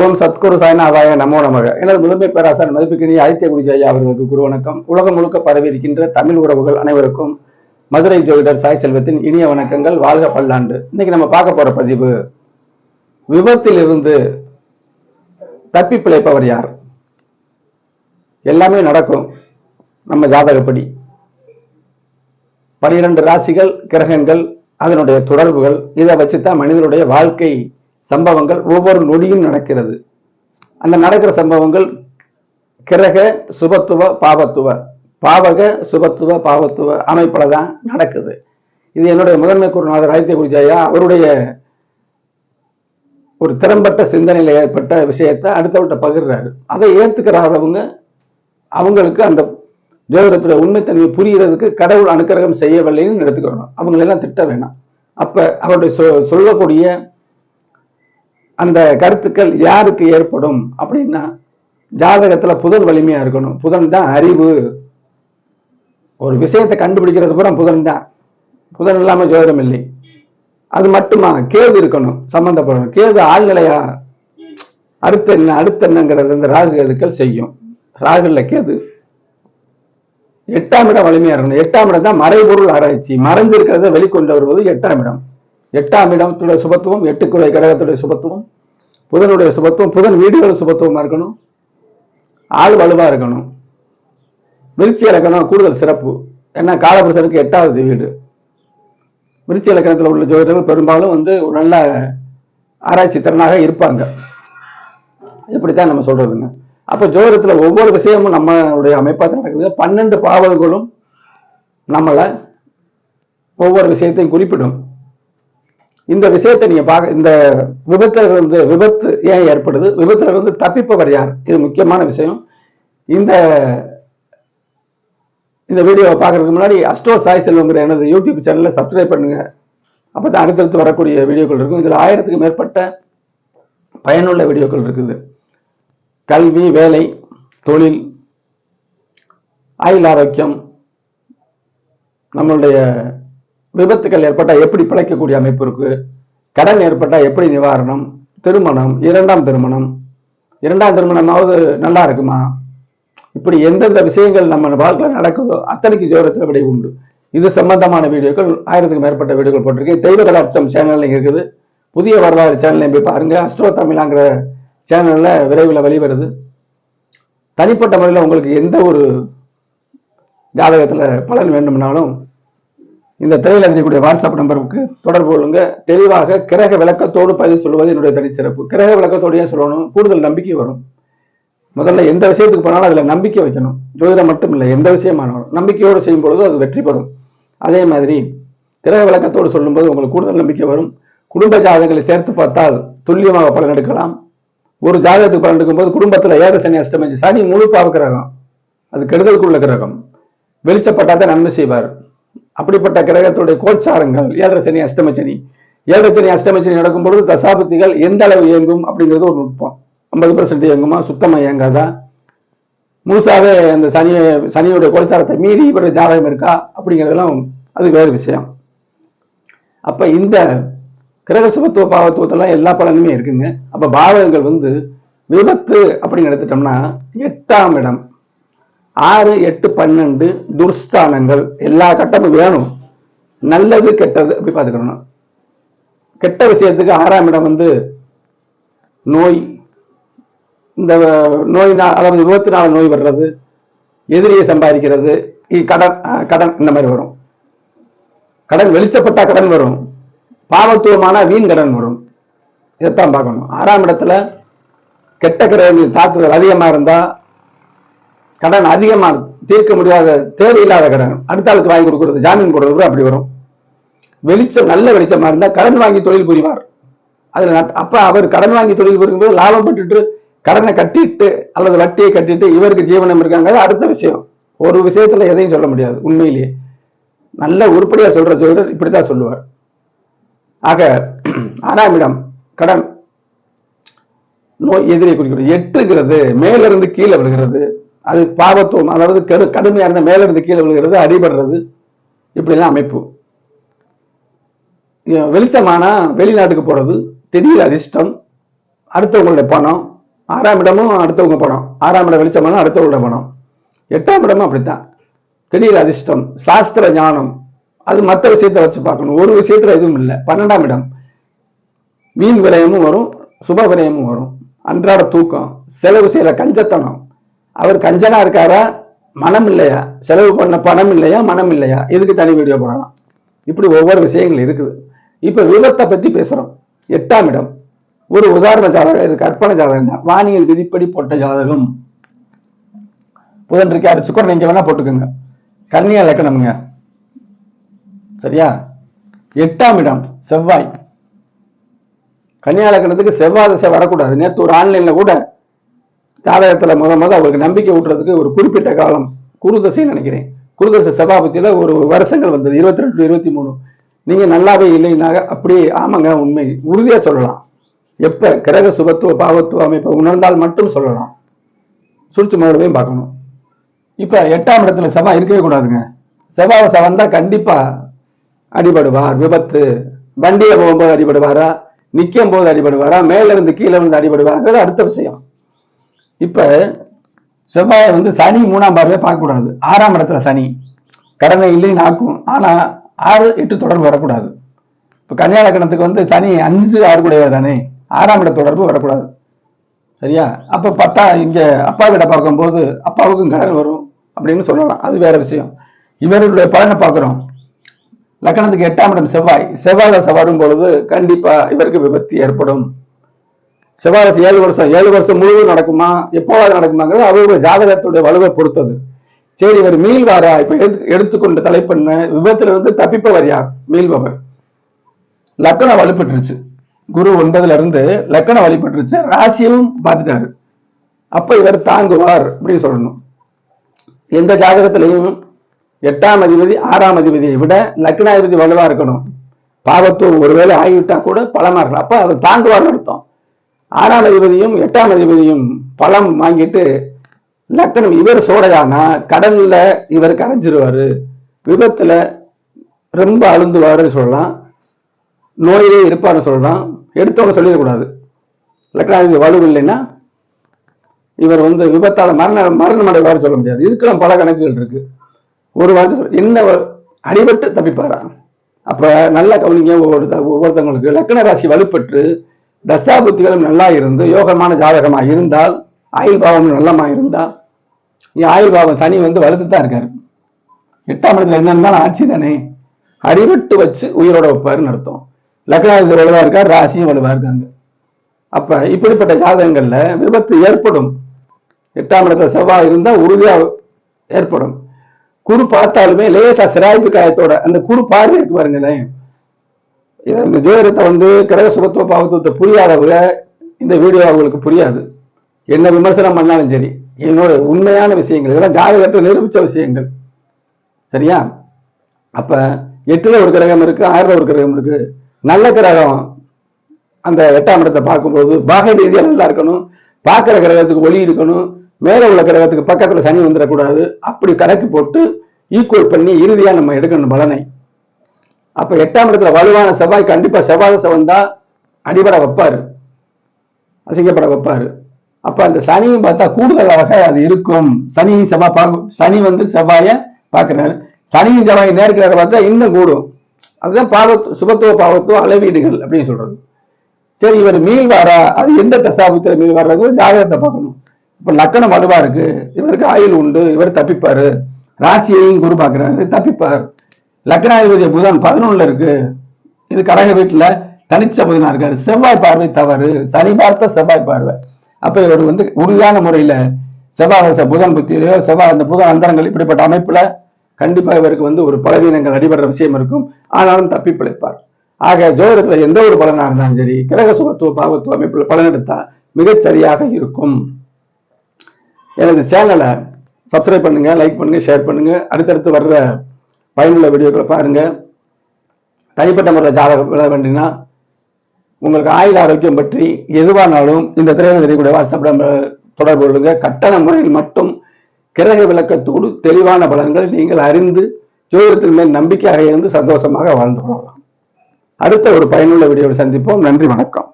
ஓம் சத்குரு சாய்நாதாய நமோ நமக. எனது முதன்மை பேராசர் மதிப்புக்கினிய ஆதித்ய குருஜி ஐயா அவர்களுக்கு குரு வணக்கம். உலகம் முழுக்க பரவி இருக்கின்ற தமிழ் உறவுகள் அனைவருக்கும் மதுரை ஜோதிடர் சாய் செல்வத்தின் இனிய வணக்கங்கள். வாழ்க பல்லாண்டு. இன்னைக்கு நம்ம பார்க்க போற பதிவு விபத்திலிருந்து தப்பி பிழைப்பவர் யார்? எல்லாமே நடக்கும் நம்ம ஜாதகப்படி. பனிரெண்டு ராசிகள் கிரகங்கள் அதனுடைய தொடர்புகள் இதை வச்சுதான் மனிதனுடைய வாழ்க்கை சம்பவங்கள் ஒவ்வொரு நொடியும் நடக்கிறது. அந்த நடக்கிற சம்பவங்கள் கிரக சுபத்துவ பாவத்துவ. பாவக சுபத்துவ பாவத்துவ அமைப்பில் தான் நடக்குது. இது என்னுடைய முதன்மை குருநாதர் ஆதித்ய குருஜாயா அவருடைய ஒரு திறம்பட்ட சிந்தனையில் ஏற்பட்ட விஷயத்தை அடுத்தவர்கிட்ட பகிர்றாரு. அதை ஏற்றுக்கிறாதவங்க அவங்களுக்கு அந்த ஜோதிடத்துல உண்மைத்தன்மை புரிகிறதுக்கு கடவுள் அனுக்கிரகம் செய்யவில்லைன்னு எடுத்துக்கிறோம் அவங்களெல்லாம் திட்ட வேணாம். அப்போ அவருடைய சொ- சொல்லக்கூடிய அந்த கருத்துக்கள் யாருக்கு ஏற்படும் அப்படின்னா ஜாதகத்துல புதன் வலிமையா இருக்கணும். புதன் தான் அறிவு. ஒரு விஷயத்தை கண்டுபிடிக்கிறது பூரா புதன் தான். புதன் இல்லாம ஜோதிடம் இல்லை. அது மட்டுமா? கேது இருக்கணும் சம்பந்தப்படணும். கேது ஆழ்நிலையா அடுத்து என்ன அடுத்து என்னங்கிறது இந்த ராகு கேதுக்கள் செய்யும். ராகுல கேது எட்டாம் இடம் வலிமையா இருக்கணும். எட்டாம் இடம் தான் மறைபொருள் ஆராய்ச்சி. மறைஞ்சிருக்கிறத வெளிக்கொண்டு வருவது எட்டாம் இடம். எட்டாம் இடத்துடைய சுபத்துவம் எட்டுக்குடைய கிரகத்துடைய சுபத்துவம் புதனுடைய சுபத்துவம் புதன் வீடுகள சுபத்துவமாக இருக்கணும்? ஆள் வலுவாக இருக்கணும். விருச்சி இலக்கணம் கூடுதல் சிறப்பு. ஏன்னா காலபுருஷனுக்கு எட்டாவது வீடு. விருச்சி இலக்கணத்தில் உள்ள ஜோதிடர்கள் பெரும்பாலும் வந்து ஒரு நல்ல ஆராய்ச்சி திறனாக இருப்பாங்க. இப்படித்தான் நம்ம சொல்றதுங்க. அப்ப ஜோதிடத்தில் ஒவ்வொரு விஷயமும் நம்மளுடைய அமைப்பாக நடக்குது. பன்னெண்டு பாவல்களும் நம்மளை ஒவ்வொரு விஷயத்தையும் குறிப்பிடும். இந்த விஷயத்தை நீங்க பார்க்க இந்த விபத்திலிருந்து விபத்து ஏன் ஏற்படுது? விபத்திலிருந்து தப்பிப்பவர் யார்? இது முக்கியமான விஷயம். இந்த இந்த வீடியோவை பார்க்கறதுக்கு முன்னாடி அஸ்ட்ரோ சாய் செல்வங்கிற எனது யூடியூப் சேனலை சப்ஸ்கிரைப் பண்ணுங்க. அப்பதான் அடுத்தடுத்து வரக்கூடிய வீடியோக்கள் இருக்கும். இதில் ஆயிரத்துக்கு மேற்பட்ட பயனுள்ள வீடியோக்கள் இருக்குது. கல்வி வேலை தொழில் ஆயுள் ஆரோக்கியம் நம்மளுடைய விபத்துக்கள் ஏற்பட்டால் எப்படி பிழைக்கக்கூடிய அமைப்பு இருக்கு? கடன் ஏற்பட்டால் எப்படி நிவாரணம்? திருமணம் இரண்டாம் திருமணம். இரண்டாம் திருமணமாவது நல்லா இருக்குமா? இப்படி எந்தெந்த விஷயங்கள் நம்ம வாழ்க்கையில் நடக்குதோ அத்தனைக்கு ஜோரத்தில் விடை உண்டு. இது சம்பந்தமான வீடியோக்கள் ஆயிரத்துக்கு மேற்பட்ட வீடியோக்கள் போட்டிருக்கேன். தெய்வ கலாட்சம் சேனல் இருக்குது. புதிய வரலாறு சேனலையும் போய் பாருங்க. அஸ்ட்ரோ தமிழாங்கிற சேனலில் விரைவில் வெளிவருது. தனிப்பட்ட முறையில் உங்களுக்கு எந்த ஒரு ஜாதகத்தில் பலன் வேண்டும்னாலும் இந்த திரையில் இருக்கக்கூடிய வாட்ஸ்அப் நம்பருக்கு தொடர்பு கொள்ளுங்க. தெளிவாக கிரக விளக்கத்தோடு பதில் சொல்லுவது என்னுடைய தனிச்சிறப்பு கிரக விளக்கத்தோடையே சொல்லணும்? கூடுதல் நம்பிக்கை வரும். முதல்ல எந்த விஷயத்துக்கு போனாலும் அதுல நம்பிக்கை வைக்கணும். ஜோதிடம் மட்டும் இல்லை எந்த விஷயமானாலும். நம்பிக்கையோடு செய்யும் பொழுது அது வெற்றி பெறும். அதே மாதிரி கிரக விளக்கத்தோடு சொல்லும்போது உங்களுக்கு கூடுதல் நம்பிக்கை வரும். குடும்ப ஜாதகங்களை சேர்த்து பார்த்தால் துல்லியமாக பலன் எடுக்கலாம். ஒரு ஜாதகத்துக்கு பலன் எடுக்கும்போது குடும்பத்துல ஏற சனி அஷ்டமி சனி முழு பாவ கிரகம். அது கெடுதலுக்குள்ள கிரகம். வெளிச்சப்பட்டாதான் நன்மை செய்வார். அப்படிப்பட்ட கிரகத்துடைய கோச்சாரங்கள் ஏழரை சனி அஷ்டம சனி. ஏழரை சனி அஷ்டம சனி நடக்கும் பொழுது தசாபத்திகள் எந்த அளவு இயங்கும் அப்படிங்கிறது ஒரு நுட்பம். ஐம்பது பர்சன்ட் இயங்குமா? சுத்தமாக இயங்காதா? முழுசாவே அந்த சனி சனியுடைய கோச்சாரத்தை மீறி இவருடைய ஜாதகம் இருக்கா? அப்படிங்கிறதெல்லாம் அது வேறு விஷயம். அப்ப இந்த கிரக சுபத்துவ பாவத்துவத்தெல்லாம் எல்லா பலனுமே இருக்குங்க. அப்ப பாவகங்கள் வந்து விபத்து அப்படின்னு எடுத்துட்டோம்னா எட்டாம் இடம். ஆறு எட்டு பன்னெண்டு துர்ஸ்தானங்கள். எல்லா கட்டமும் வேணும். நல்லது கெட்டது அப்படி பார்த்துக்கணும். கெட்ட விஷயத்துக்கு ஆறாம் இடம் வந்து நோய். இந்த நோய் அதாவது விபத்தினால நோய் வர்றது எதிரியை சம்பாதிக்கிறது கடன் கடன் இந்த மாதிரி வரும். கடன் வெளிச்சப்பட்டா கடன் வரும். பாவத்துவமான வீண் கடன் வரும். இதைத்தான் பார்க்கணும். ஆறாம் இடத்துல கெட்ட கிரகங்கள் தாக்குதல் அதிகமாக இருந்தால் கடன் அதிகமாக தீர்க்க முடியாத தேவையில்லாத கடன். அடுத்த ஆளுக்கு வாங்கி கொடுக்கறது ஜாமீன் போடுறது அப்படி வரும். வெளிச்சம் நல்ல வெளிச்சமா இருந்தால் கடன் வாங்கி தொழில் புரிவார். அதில் அப்போ அப்ப அவர் கடன் வாங்கி தொழில் புரியும்போது லாபம் பட்டுட்டு கடனை கட்டிட்டு அல்லது வட்டியை கட்டிட்டு இவருக்கு ஜீவனம் இருக்காங்க அடுத்த விஷயம். ஒரு விஷயத்துல எதையும் சொல்ல முடியாது உண்மையிலேயே. நல்ல உருப்படியா சொல்ற ஜோதிடர் இப்படித்தான் சொல்லுவார். ஆக ஆறாம் இடம் கடன். நோய் எதிரை குறிக்கிறது. எட்டுங்கிறது மேலிருந்து கீழே விழுகிறது. அது பாவத்துவம் அதாவது கடு கடுமையாக இருந்த மேலிருந்து கீழே விழுகிறது அடிபடுறது இப்படிலாம் அமைப்பு. வெளிச்சமானா வெளிநாட்டுக்கு போகிறது திடீர் அதிர்ஷ்டம் அடுத்தவங்களுடைய பணம் ஆறாம் இடமும் அடுத்தவங்க பணம் ஆறாம் இடம் வெளிச்சமான அடுத்தவங்களுடைய பணம். எட்டாம் இடமும் அப்படித்தான். திடீர் அதிர்ஷ்டம் சாஸ்திர ஞானம் அது மற்ற விஷயத்தை வச்சு பார்க்கணும். ஒரு விஷயத்துல எதுவும் இல்லை. பன்னெண்டாம் இடம். மீன் விரயமும் வரும் சுப விரயமும் வரும். அன்றாட தூக்கம் செலவு செய்யற கஞ்சத்தனம் அவர் கஞ்சனா இருக்காரா? மனம் இல்லையா? செலவு பண்ண பணம் இல்லையா? மனம் இல்லையா? இதுக்கு தனி வீடியோ போடலாம்? இப்படி ஒவ்வொரு விஷயங்கள் இருக்குது. இப்ப விபத்தை பத்தி பேசுறோம். எட்டாம் இடம். ஒரு உதாரண ஜாதகம் இது கற்பனை ஜாதகம் தான். வானியல் விதிப்படி போட்ட ஜாதகம். புதன் இருக்காரு. சுக்கரன் இங்க வேணா போட்டுக்கோங்க. கன்னியா இலக்கணம்ங்க. சரியா? எட்டாம் இடம். செவ்வாய். கன்னியா இலக்கணத்துக்கு செவ்வாய் திசை வரக்கூடாது. நேற்று ஒரு ஆன்லைன்ல கூட ஜாதகத்துல முத முத அவருக்கு நம்பிக்கை ஊட்டுறதுக்கு ஒரு குறிப்பிட்ட காலம் குருதசைன்னு நினைக்கிறேன். குருதசை சபாபத்தியில் ஒரு வருஷங்கள் வந்தது இருபத்தி ரெண்டு இருபத்தி மூணு நீங்க நல்லாவே இல்லைனாக அப்படியே ஆமாங்க உண்மை. உறுதியாக சொல்லலாம். எப்போ? கிரக சுபத்துவ பாவத்துவ அமைப்பை உணர்ந்தால் மட்டும் சொல்லலாம். சுழிச்சு மறுபடியும் பார்க்கணும். இப்போ எட்டாம் இடத்துல செவ்வாய் இருக்கவே கூடாதுங்க. செவ்வாய் வந்தா கண்டிப்பா அடிபடுவார் விபத்து. வண்டியை போகும்போது அடிபடுவாரா? நிற்கும் போது அடிபடுவாரா? மேலிருந்து கீழே வந்து அடிபடுவாருங்கிறது அடுத்த விஷயம். இப்ப செவ்வாயை வந்து சனி மூணாம் பார்வையை பார்க்கக்கூடாது. ஆறாம் இடத்துல சனி. கடனை இல்லைன்னு ஆக்கும் ஆனா ஆறு எட்டு தொடர்பு வரக்கூடாது. இப்ப கன்னியா லக்கணத்துக்கு வந்து சனி அஞ்சு ஆறு கூடையவர் தானே ஆறாம் இட தொடர்பு வரக்கூடாது. சரியா? அப்ப பத்தா இங்க அப்பா கிட்ட பார்க்கும்போது அப்பாவுக்கும் கடன் வரும் அப்படின்னு சொல்லலாம். அது வேற விஷயம். இவருடைய பலனை பார்க்கிறோம். லக்னத்துக்கு எட்டாம் இடம் செவ்வாய். செவ்வாயில் தசை பொழுது கண்டிப்பா இவருக்கு விபத்து ஏற்படும். செவ்வாய் ஏழு வருஷம் ஏழு வருஷம் முழுவதும் நடக்குமா? எப்போவாது நடக்குமாங்கிறது அவருடைய ஜாதகத்துடைய வலுவை பொறுத்தது. சரி இவர் மீள்வாரா? இப்ப எடுத்து எடுத்துக்கொண்டு தலைப்பண்ண விபத்துல இருந்து தப்பிப்பவர் யார் மீள்பவர். லக்கணம் வலுப்பட்டுருச்சு குரு ஒன்பதுல இருந்து லக்கணம் வழிபட்டுருச்சு ராசியும் பார்த்துட்டாரு. அப்ப இவர் தாங்குவார் அப்படின்னு சொல்லணும். எந்த ஜாதகத்திலையும் எட்டாம் அதிபதி ஆறாம் அதிபதியை விட லக்னாதிபதி வலுவா இருக்கணும். பாவத்தூர் ஒருவேளை ஆகிவிட்டா கூட பலமா இருக்கலாம் அப்ப அதை தாங்குவார்னு அர்த்தம். ஆறாம் அதிபதியும் எட்டாம் அதிபதியும் பழம் வாங்கிட்டு லக்னம் இவர் சோடையானா கடல்ல இவர் கரைஞ்சிருவாரு விபத்துல ரொம்ப அழுந்துவாருன்னு சொல்லலாம். நோயிலே இருப்பாருன்னு சொல்லலாம். எடுத்தவங்க சொல்லிடக்கூடாது. லக்னாதிபதி வலு இல்லைன்னா இவர் வந்து விபத்தால மரண மரணம் அடைவார் சொல்ல முடியாது. இதுக்கெல்லாம் பல கணக்குகள் இருக்கு. ஒரு வார்த்தை என்ன அடிபட்டு தப்பிப்பாரா? அப்ப நல்ல கவனிங்க ஒவ்வொரு ஒவ்வொருத்தவங்களுக்கு லக்ன ராசி வலுப்பெற்று தசாபுத்திகளும் நல்லா இருந்து யோகமான ஜாதகமா இருந்தால் ஆயுள் பாவம் நல்லமா இருந்தால் ஆயுள் பாவம் சனி வந்து வலுத்து தான் இருக்காரு. எட்டாம் இடத்துல என்னன்னா ஆட்சி தானே? அடிபட்டு வச்சு உயிரோட வைப்பாருன்னு அர்த்தம். லக்னாதிபதி வலுவா இருக்கார் ராசியும் வலுவா இருக்காங்க. அப்ப இப்படிப்பட்ட ஜாதகங்கள்ல விபத்து ஏற்படும். எட்டாம் இடத்துல செவ்வாய் இருந்தா உறுதியா ஏற்படும். குரு பார்த்தாலுமே லேசா சிராய்ப்பு காயத்தோட அந்த குரு பார்வை இருக்கு பாருங்களேன். இதை இந்த ஜோதிடத்தை வந்து கிரக சுகத்துவ பாவத்துவத்தை புரியாதவங்க இந்த வீடியோ அவங்களுக்கு புரியாது. என்ன விமர்சனம் பண்ணாலும் சரி என்னோட உண்மையான விஷயங்கள் இதெல்லாம் ஜாதகத்தை நிரூபித்த விஷயங்கள். சரியா? அப்போ எட்டில் ஒரு கிரகம் இருக்குது ஆறுல ஒரு கிரகம் இருக்குது நல்ல கிரகம் அந்த எட்டாம் இடத்தை பார்க்கும்போது பாக ரீதியாக நல்லா இருக்கணும். பார்க்குற கிரகத்துக்கு ஒளி இருக்கணும். மேலே உள்ள கிரகத்துக்கு பக்கத்தில் சனி வந்துடக்கூடாது. அப்படி கணக்கு போட்டு ஈக்குவல் பண்ணி இறுதியாக நம்ம எடுக்கணும் பலனை. அப்ப எட்டாம் இடத்துல வலுவான செவ்வாய் கண்டிப்பா செவ்வாய் தான் அடிபட வைப்பாரு. அசிங்கப்பட வைப்பாரு. அப்ப அந்த சனியும் பார்த்தா கூடுதலாக அது இருக்கும். சனியும் செவ்வாய் பார்க்கும். சனி வந்து செவ்வாய பார்க்கிறாரு. சனியும் செவ்வாய் நேர்க்கிறார பார்த்தா இன்னும் கூடும். அதுதான் பாவத்து சுபத்துவ பாவத்துவ அளவீடுகள் அப்படின்னு சொல்றது. சரி இவர் மீள் வாரா? அது எந்த தசாபத்தில் மீள் வர்றது ஜாதகத்தை பார்க்கணும். இப்ப லக்கணம் வலுவா இருக்கு. இவருக்கு ஆயுள் உண்டு. இவர் தப்பிப்பாரு. ராசியையும் குரு பார்க்கிறாரு. தப்பிப்பார். லக்னாதிபதி புதன் பதினொன்னுல இருக்கு. இது கடக வீட்டுல தனிச்ச புதனா இருக்காரு. செவ்வாய் பார்வை தவறு. சனி பார்த்த செவ்வாய் பார்வை. அப்ப இவர் வந்து உறுதியான முறையில செவ்வாய் புதன் புத்தியிலோ செவ்வாய் அந்த புதன் அந்தரங்கள் இப்படிப்பட்ட அமைப்புல கண்டிப்பா இவருக்கு வந்து ஒரு பலவீனங்கள் அடிபடுற விஷயம் இருக்கும். ஆனாலும் தப்பி பிழைப்பார். ஆக ஜோதிடத்துல எந்த ஒரு பலனா இருந்தாலும் சரி கிரக சுகத்துவ பாவத்துவ அமைப்புல பலன் எடுத்தா மிகச் சரியாக இருக்கும். எனது சேனலை சப்ஸ்கிரைப் பண்ணுங்க லைக் பண்ணுங்க ஷேர் பண்ணுங்க. அடுத்தடுத்து வர்ற பயனுள்ள வீடியோக்களை பாருங்க. தனிப்பட்ட முறையில் ஜாதகம் விட வேண்டினா உங்களுக்கு ஆயுத ஆரோக்கியம் பற்றி எதுவானாலும் இந்த திரையில தெரியக்கூடிய வாட்ஸ்அப் நம்பர் தொடர்பு கொள்ளுங்க. கட்டண முறையில் மட்டும் கிரக விளக்கத்தோடு தெளிவான பலன்களை நீங்கள் அறிந்து ஜோதிடத்தின் மேல் நம்பிக்கையாக இருந்து சந்தோஷமாக வாழ்ந்து கொள்ளலாம். அடுத்த ஒரு பயனுள்ள வீடியோவில் சந்திப்போம். நன்றி வணக்கம்.